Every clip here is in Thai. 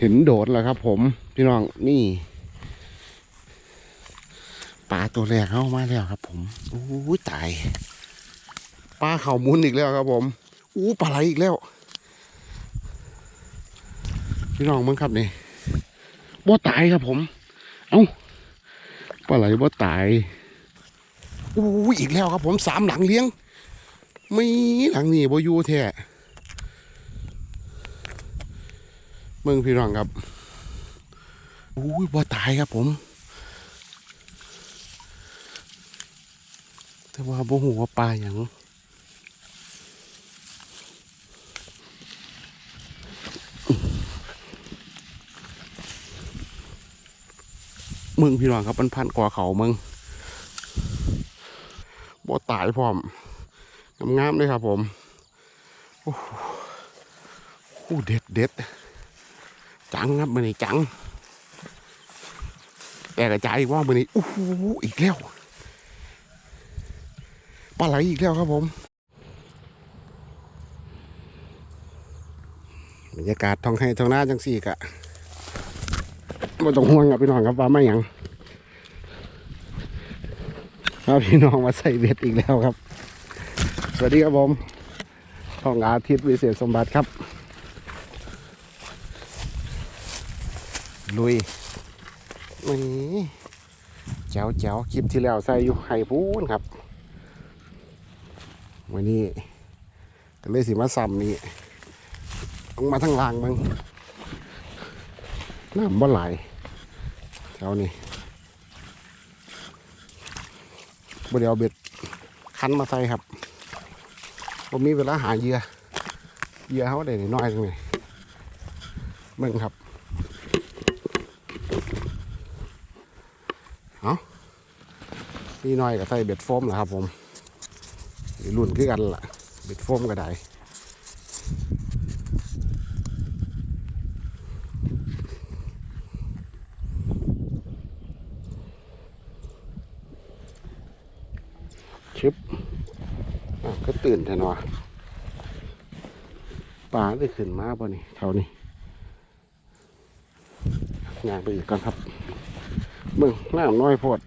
เห็นโดดแล้วครับ ผมพี่น้องนี่ปลาตัวแรกเข้ามาแล้วครับ ผมอู้ตายปลาเข่ามุนอีกแล้วครับ ผมอู้ปลาไหลอีกแล้ว พี่น้องมึงครับนี่บ่ตายครับ ผม เอ้าปลาไหลบ่ตายอู้อีกแล้วครับ ผมสามหลังเลี้ยงไม่หลังนี่บ่อยู่แท้เมืองพี่น้องครับอู้ยบ่ตายครับผม แต่ว่าบ่หูว่าปลาอย่างมึงพี่น้องครับมันพันกว่าเขามึงบ่ตายพร้อมงามๆเลยครับผม โอ้โหโอ้เด็ดเด็ด จังครับมือนี้จังแต่กระจายอีกว่ามือนี้โอ้โหอีกแล้วปลาไหลอีกแล้วครับผมบรรยากาศท้องให้ท้องหน้าจังสี่กะม่ต้องห่วงครับพี่น้องครับว่าไม่หยังครับพี่น้องมาใส่เบ็ดอีกแล้วครับ สวัสดีครับผมห้องอาทิตย์วิเศษสมบัติครับ ลุยนี่เจ้าเจ้าคลิปที่แล้วใส่อยู่ไห้พูนครับ วันนี้ก็เลยสิมาซ้ำนี่ลงมาทั้งล่างมึงน้ำบ่ไหลแถวนี้บ่เดี๋ยวเอาเบ็ดคันมาใส่ครับผมมีเวลาหาเหยื่อเหยื่อเขาได้น้อยตรงนี้เบิ่งครับ เอา นี่น้อยก็ใส่เบ็ดโฟมแหละครับ ผมรุ่นคือกันล่ะเบ็ดโฟมก็ได้ชึบอะก็ตื่นแต่นอนปลาได้ขึ้นมาป่ะนี่เท่านี้งานไปอีกก่อนครับเบิ่งน้ำน้อยโพด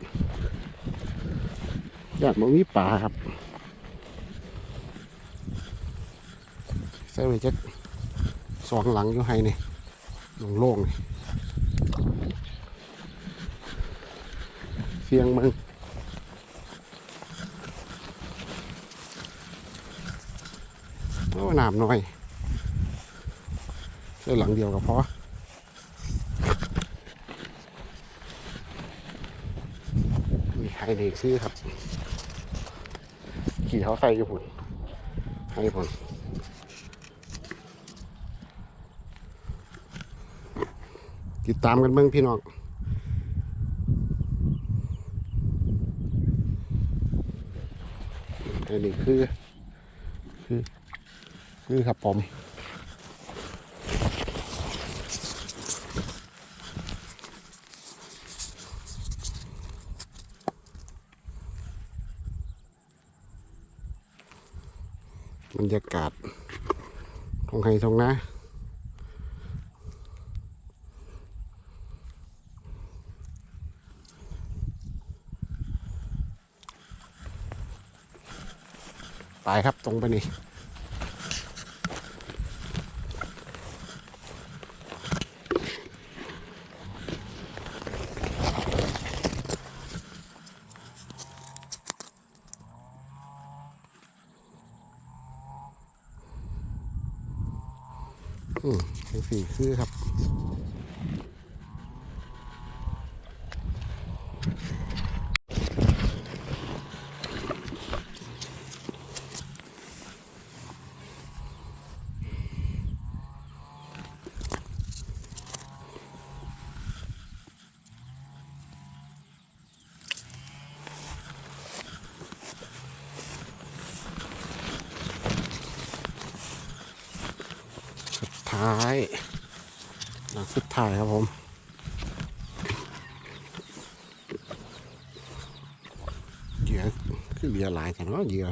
ยากมามีปลาครับใส่ไว้จักสองหลังอยู่ให้นี่ลงโล่งเสียงมึงโอ้น้ำน้อยใช่หลังเดียวก็พอมีไฮเด็กซื้อครับ ขี่เขาใส่ญี่ปุ่นให้พุ่นติดตามกันเบ้างพี่น้องอันนี้คือ คือ คือครับผม รรยากาศทงไฮทงนะไปครับตรงไปนี่ อืม ทั้อครับสุดท้าย หลังสุดท้ายครับผมเหยื่อคือเหยื่อหลายแต่เนาะเหยื่อ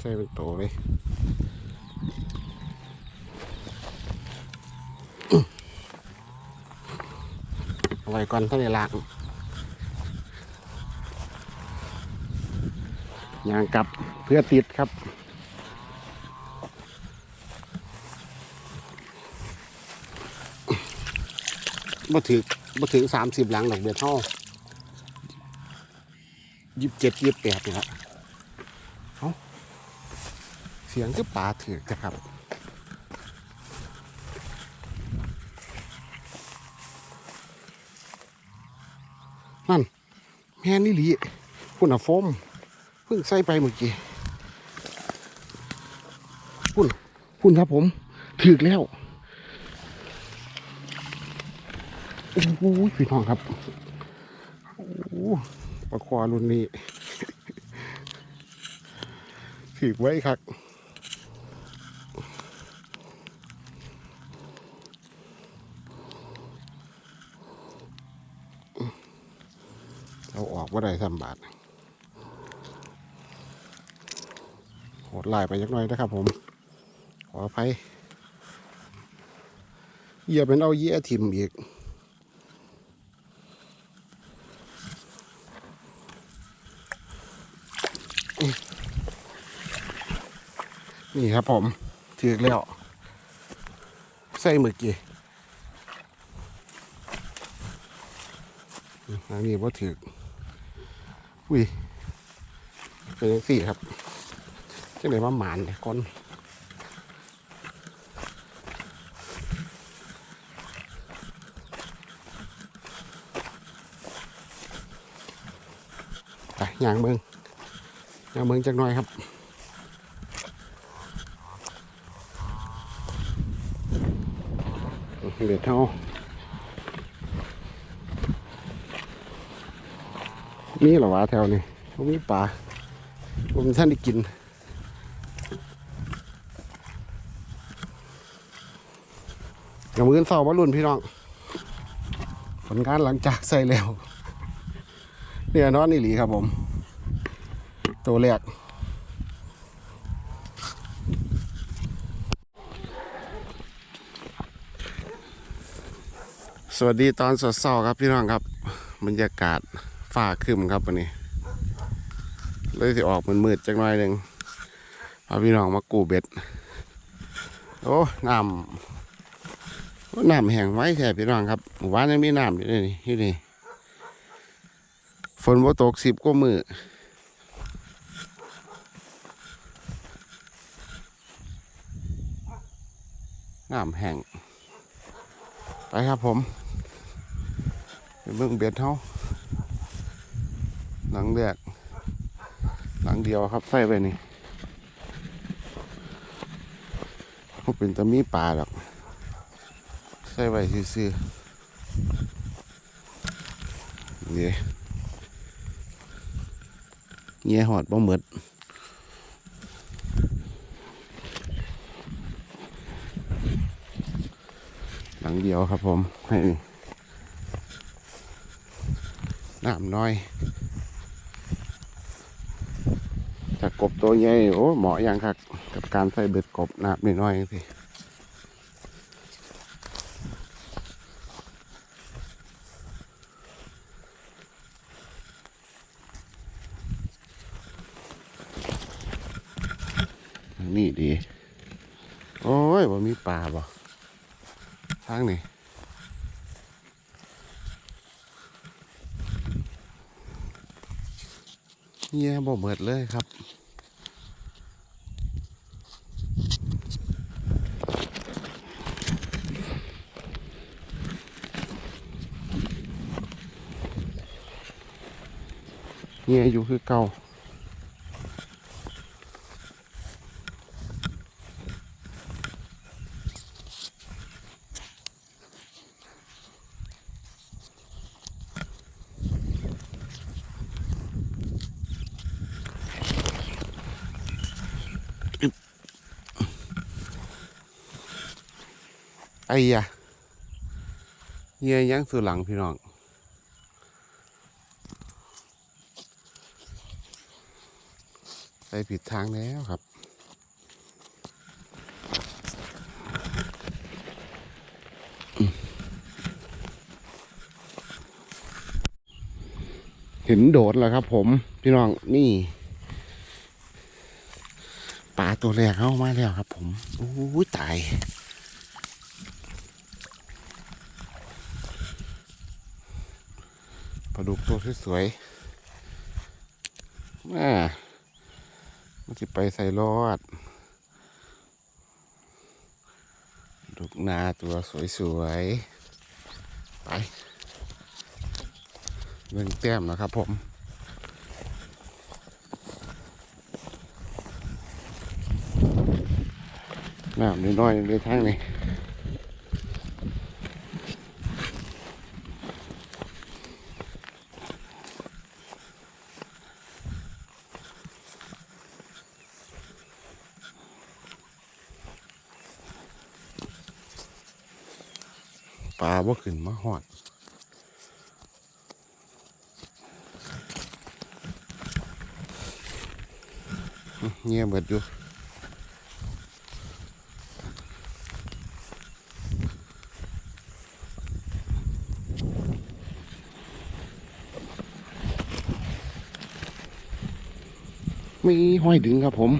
ใส่เป็นโตเลยเอาไว้ก่อนท่านในลากยางกลับ เพื่อติดครับ บ่ถึงบ่ถึงสามสิบหลังหรอกเบียดเท่ายี่สิบเจ็ดยี่สิบแปดนี่แหละเอาเสียงก็ป่าถือกนะครับ นั่น แม่นี่หลีคุณอะฟมเพิ่งใส่ไปเมื่อกี้ คุณคุณครับผมถือกแล้วโอ้โหพี่น้องครับโอ้โหปลาควารุ่นนี้ถือไว้ครับเอาออกว่าได้สามบาทโหดลายไปยักหน่อยนะครับผม ออภัยเหยียบเป็นเอาเยี่ยทิมอีกนี่ครับผมถือแล้วใส่หมึกกี่อันนี้ว่าถืออุ้ยเป็นยังสี่ครับจังไหนมาหมานเนี่ยก่อน ไปย่างเมืองย่างเมืองจักหน่อยครับเบ็ดเท่ามีหรอวะแถวนี้เขามีปลาผมท่านได้กินกับมือเศร้าบรรุ่นพี่น้อง ผลงานหลังจากใส่แล้วเนี่ยนอนนี่หลีครับผม ตัวแรกสวัสดีตอนสดเศร้าครับพี่น้องครับ บรรยากาศฟ้าครึมครับวันนี้ เลยสิออกมันมืดจักหน่อยหนึ่งพาพี่น้องมากูเบ็ด โอ้น้ำโอ้น้ำแห้งไว้แค่พี่น้องครับหมู่บ้านยังมีน้ำอยู่เลยนี่ที่นี่ฝนว่าตกสิบกว่ามือ น้ำแห้งไปครับผมไปเบิ่งเบ็ดเฮาหลังแรกหลังเดียวครับใส่ไปนี่เขาเป็นตะมีปลาหรอกใส่ไว้ซื่อๆนี่เงี้ยหอดบ่เหมด หลังเดียวครับผมให้น้ำน้อย ถ้ากบตัวใหญ่โอ้เหมาะอย่างครับกับการใส่เบ็ดกบน้ำน้อยๆสินี่ดี โอ้ยว่ามีปลาบ่ ทางนี่เงี้ยบ่เบิดเลยครับเงี้ยอยู่คือเก่า อ้ยะเงี้ยยังสู่หลังพี่น้องไปผิดทางแล้วครับเห็นโดดแล้วครับผมพี่น้องนี่ปลาตัวแรกเข้ามาแล้วครับผมอู้ตาย ดุกตัวสวยๆมามันจะไปใส่รอดดุกนาตัวสวยๆ ไปเรื่องแต้มนะครับผมน้ำน้อยในทางนี้ ปลาบ่ขึ้นมาหอดเงียบเบิดอยู่มีห้อยดึงครับผม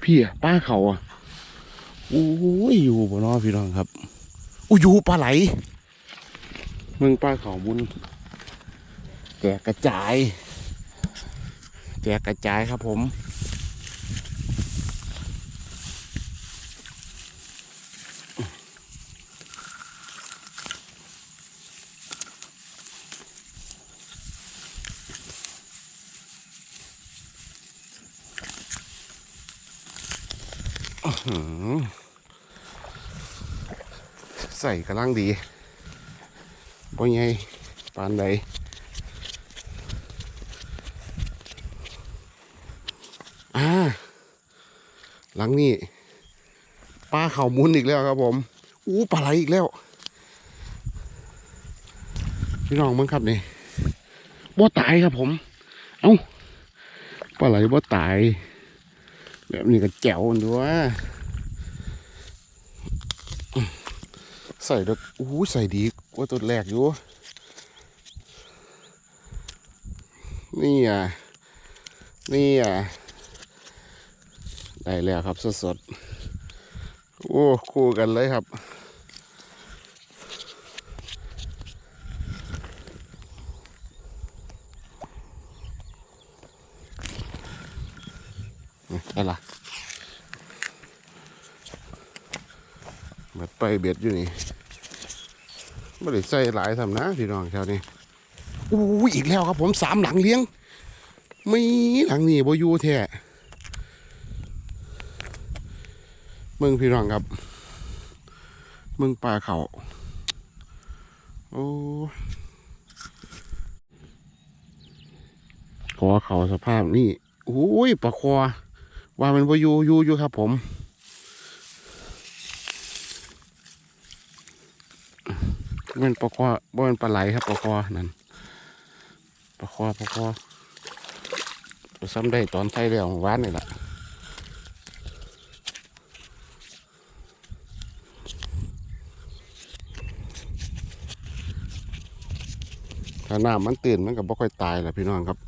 เพี่อะป้าเขาอะโอ้ยอยู่บนนอพี่น้องครับ อูยูปลาไหล มึงป้าเขาบุญแจกกระจาย แจกกระจายครับผม ใส่กำลังดีบ่ไงปานใดอ่าหลังนี้ปลาเข่ามุนอีกแล้วครับผม อู้ปลาไหลอีกแล้ว พี่น้องมั้งครับนี่บ่ตายครับผม เอ้าปลาไหลบ่ตาย แบบนี้ก็แจ๋วด้วย ใส่แล้วอู้ใส่ดีกว่าตัวแรกอยู่ นี่อะ นี่อะ ได้แล้วครับสดๆโอ้คู่กันเลยครับ อะไรล่ะมาไปเบ็ดอยู่นี่ ไม่ได้ใส่หลายทำนะพี่น้องแถวนี้อู้ยอีกแล้วครับผมสามหลังเลี้ยง ไม่หลังนี่บอยู่แท้เมืองพี่น้องครับ เมืองปลาเขาโอ้ขอเขาสภาพนี่โอ้ยปลาคอว่ามันบอยู่อยู่อยู่ครับผม มันปลาคอบ่มันปลาไหลครับปลาคอนั่นปลาคอปลาคอตัวซ้ำได้ตอนใส่แล้วหวานนี่แหละถ้าน้ำมันตื่นมันก็บ่ค่อยตายแหละพี่น้องครับ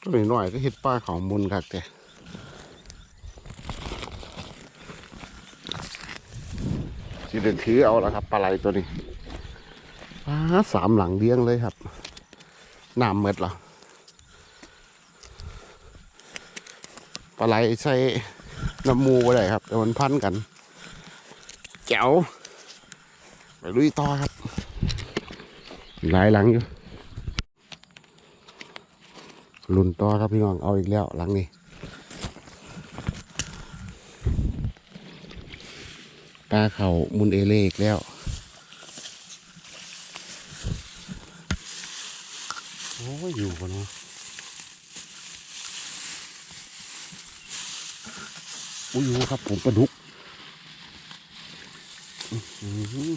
ตัวนี้หน่อยก็เห็ดป้าของมุนคักแต่ สิเดินถือเอาละครับปลาไหลตัวนี้ปลาสามหลังเลี้ยงเลยครับน้ำเม็ดเหรอปลาไหลใส่น้ำมูอะไรครับแต่มันพันกันแจ๋วไปลุยต่อครับ หลายหลังอยู่ลุนต่อครับพี่น้องเอาอีกแล้วหลังนี้ ลาเขามุนเอเลกแล้วโอ้ยอยู่กันเนาะอุ้ยอยู่ครับผมปลาดุกอื้หือ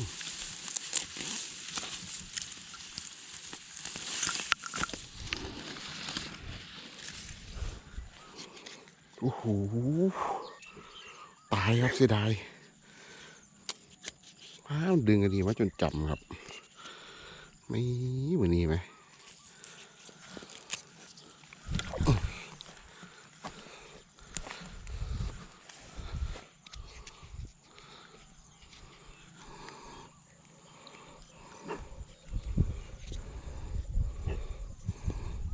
โอ้โหตายครับเสียดายาดึงกันดีมาจนจำครับ ไม่วันนี้ไหม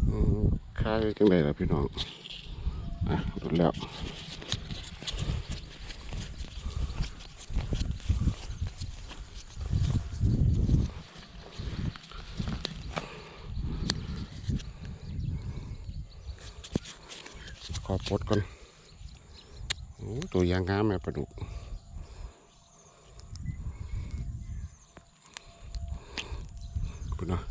อืมค่ายจังไดล่ะพี่น้อง อะดูแล้ว ขอ ปลดก่อนตัวยางงามแม่ปลาดุกคุณเนาะ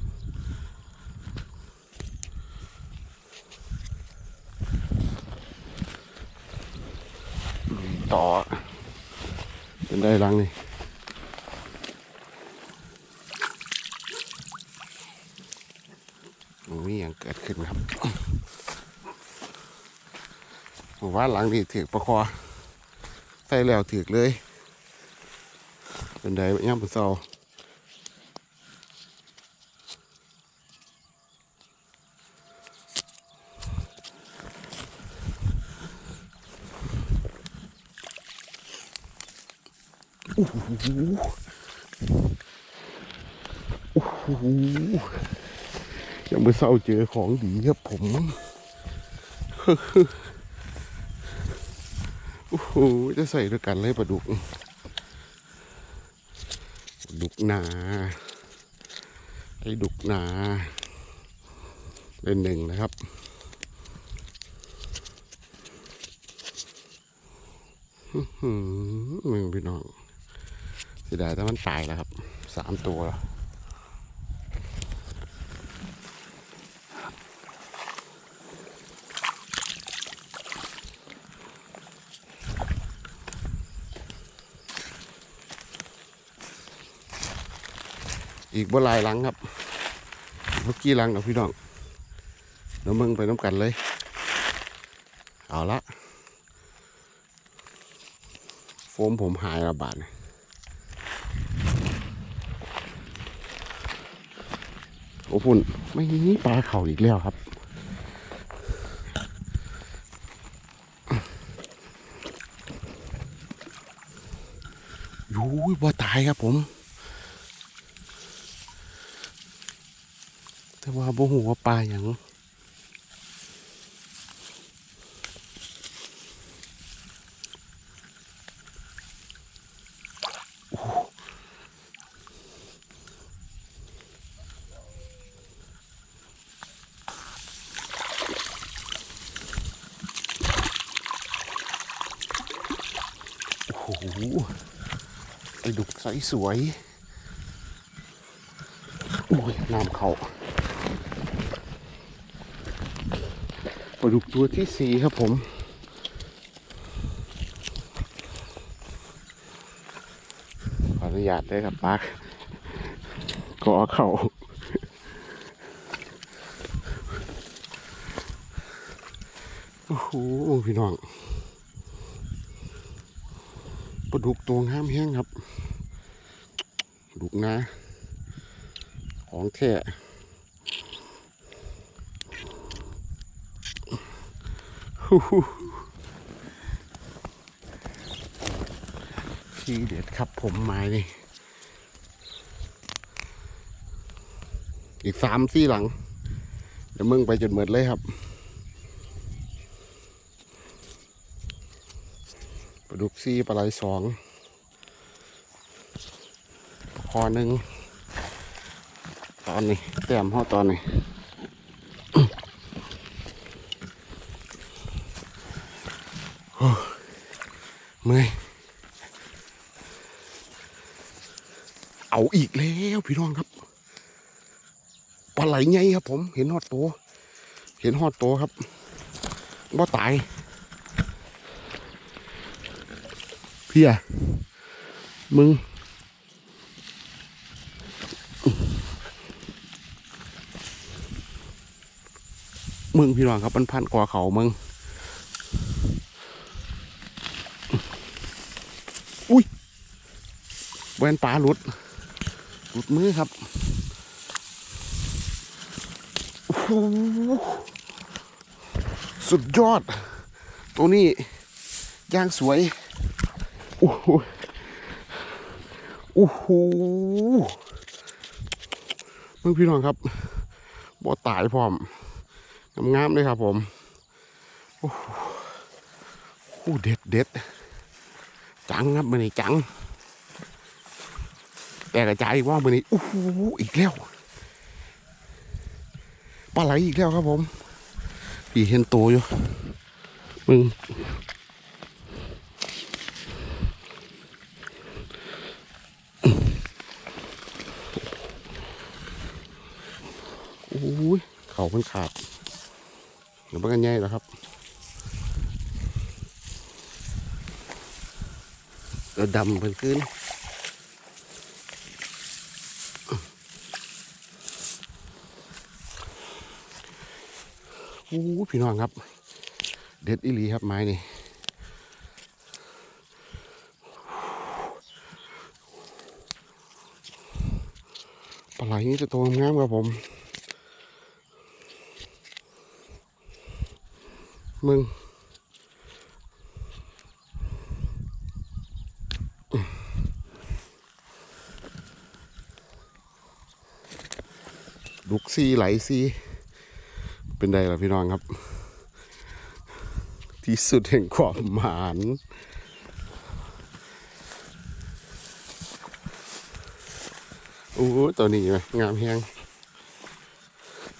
ลุยต่อ เป็นได้รังนี่มันมีอย่างเกิดขึ้นครับ ผมว่าหลังนี่ถือประคอใส่แล้วถือเลย เป็นไดย่ำเป็นเศร้าโอ้โหโอ้โหยังไม่เศร้าเจอของดีครับผม โอ้จะใส่ด้วยกันเลยปลาดุกดุกนาไอ้ดุกนาเป็นหนึ่งนะครับหือมึงพี่น้องเสียดายแต่มันตายแล้วครับสามตัว อีกบ่ลายหลังครับเมื่อกี้หลังเนาะพี่น้องเดี๋ยวมึงไปน้ำกันเลย เอาละโฟมผมหายระบาดโอ้พุ่นไม่มีปลาเข่าอีกแล้วครับยูยบ่ตายครับผม แต่ว่า บ่หูว่าปลาอย่างโอ้โหไอ้ดุกใสสวย โอ้ยน้ำเขาป ลาดุกตัวที่สี่ครับผม ขออนุญาตได้ครับปากขอเข่าโอ้โหพี่น้องปลาดุกตัวงามแห้งครับ ดุกนะ ของแท้ ทีเด็ดครับผมไม้นี่อีกสามสี่หลัง เดี๋ยวมึงไปจนหมดเลยครับ ปลาดุกซี่ปลาไหลสองคอหนึ่งตอนนี้แต้มห่อตอนนี้ เมื่อยเอาอีกแล้วพี่น้องครับปลาไหลไงครับผมเห็นหอดโต เห็นหอดโตครับว่าตายเพี่ยมึง มึงพี่น้องครับมันพันกว่าเขามึง แว่นปลาหลุด หลุดมือครับสุดยอด ตัวนี้ย่างสวยโอ้โหโอ้โหมึงพี่น้องครับบ่ตายพร้อมงามๆเลยครับผมโอ้โหเด็ดเด็ดจังครับมันนี่จัง แต่กระจายอีกว่ามันนี่โอ้โหอีกแล้วปลาไหลอีกแล้วครับผมพี่เห็นโตอยู่มึงโอ้ยเขามันขาดเดี๋ยวมันกันใหญ่แล้วครับเดี๋ยวดำเป็นขึ้น อ้ยพี่น้องครับ เด็ดอีหลีครับไม้นี่ปลาไหลนี่จะโตงามครับผมมึงลุกซีไหลซี เป็นไงล่ะพี่น้องครับ ที่สุดแห่งความหมานโอ้ตัวนี้ไหมงามแฮง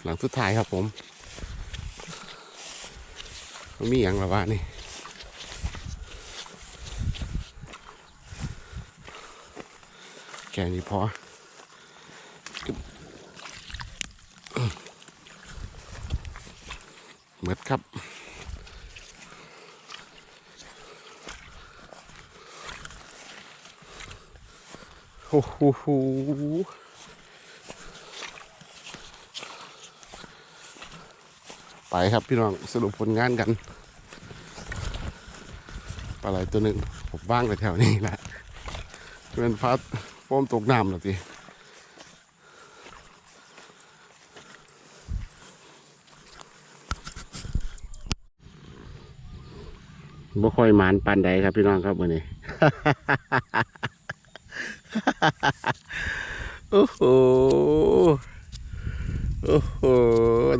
หลังสุดท้ายครับผมมีอย่างละวะนี่แค่นี้พอ หมดครับโอ้โหไปครับพี่น้องสรุปผลงานกันปลาไหลตัวหนึ่งผมว่างไปแถวนี้แหละเป็นฟัดโฟมตกน้ำหรอที บ่ค่อยหมานปานใดครับพี่น้องครับวันนี้ โอ้โห โอ้โห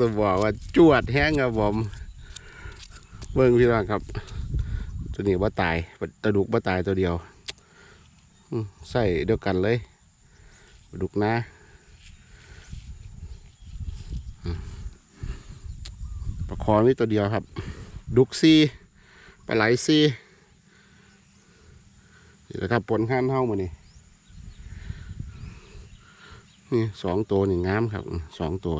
ต้องบอกว่าจวดแห้งครับผม เบิ้งพี่น้องครับ ตัวนี้ว่าตายตะดุกว่าตายตัวเดียวใส่เดียวกันเลยดุกนะปลาคอมีตัวเดียวครับ ดุกซี ปลาไหลซีนี่แหละครับปนห้านเฮ้ามานี่นี่สองตัวนี่งามครับสองตัว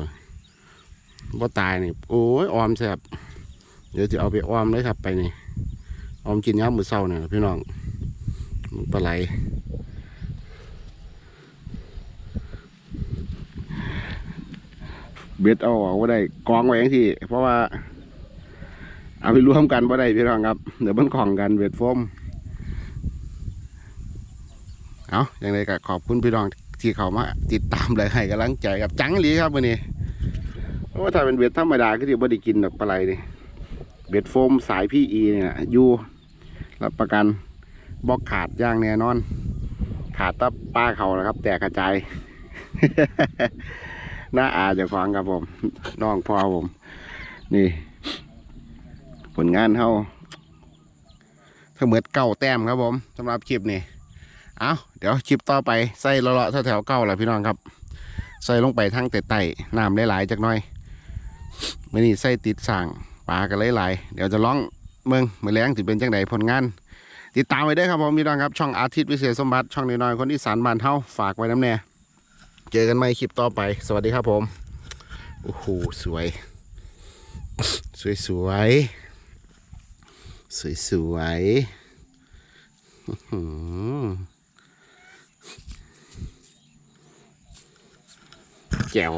ว่าตายนี่โอ้ยออมแซ่บเดี๋ยวจะเอาไปออมเลยครับไปนี่ออมกินย้ำมือเศร้าเนี่ยพี่น้องปลาไหลเบ็ดเอาออกว่าได้กองไว้องที่เพราะว่า เอาไปรวมกันว่าได้พี่น้องครับ เดี๋ยวมันของกันเบ็ดโฟมเอาอย่างไรก็ขอบคุณพี่น้องที่เขามาติดตามเลยให้กำลังใจกับจังหลีครับวันนี้เพราะว่าถ้าเป็นเบ็ดธรรมดาก็ที่ไม่ได้กินดอกปลาไหลนี่เบ็ดโฟมสายพี่อีเนี่ยอยู่รับประกันบล็อกขาดย่างแน่นอน ขาดตะป้าเขานะครับ แตกกระจายหน้าอาจะฟังครับผมน้องพ่อผม นี่ ผลงานเขาเสมอเก้าแต้มครับผมสำหรับคลิปนี้เอาเดี๋ยวคลิปต่อไปใส่เลาะแถวเก้าแหละพี่น้องครับ ใส่ลงไปทั้งแต่ไต่น้ำหลายๆจักน่อยมื่อนี้ใส่ติดสั่งปลากันหลายๆเดี๋ยวจะร้องเมืองมือแรงถือเป็นจังไดผลงาน ติดตามไว้เด้ครับผมพี่น้องครับ ช่องอาทิตย์วิเศษสมบัติช่องน้อยๆคนที่สานบ้านเฮาฝากไว้น้ำแน่เจอกันใหม่คลิปต่อไป สวัสดีครับผมโอ้โหสวย สวยสวย สวยสวยๆแจ๋ว